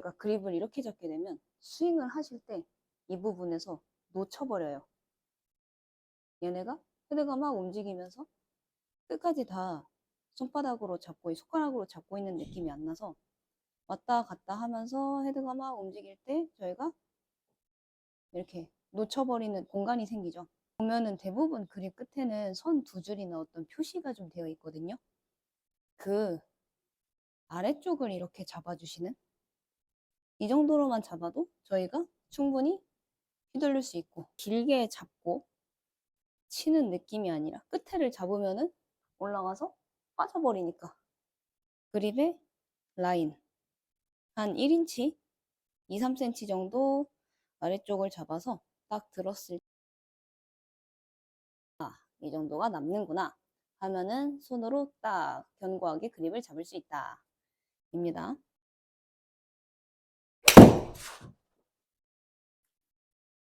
저희가 그립을 이렇게 잡게 되면 스윙을 하실 때 이 부분에서 놓쳐버려요. 얘네가 헤드가 막 움직이면서 끝까지 다 손바닥으로 잡고 손가락으로 잡고 있는 느낌이 안 나서 왔다 갔다 하면서 헤드가 막 움직일 때 저희가 이렇게 놓쳐버리는 공간이 생기죠. 보면은 대부분 그립 끝에는 선 두 줄이나 어떤 표시가 좀 되어 있거든요. 그 아래쪽을 이렇게 잡아주시는 이 정도로만 잡아도 저희가 충분히 휘둘릴 수 있고 길게 잡고 치는 느낌이 아니라 끝에를 잡으면은 올라가서 빠져버리니까 그립의 라인 한 1인치 2, 3cm 정도 아래쪽을 잡아서 딱 들었을 때 아, 이 정도가 남는구나 하면은 손으로 딱 견고하게 그립을 잡을 수 있다 입니다. yourself.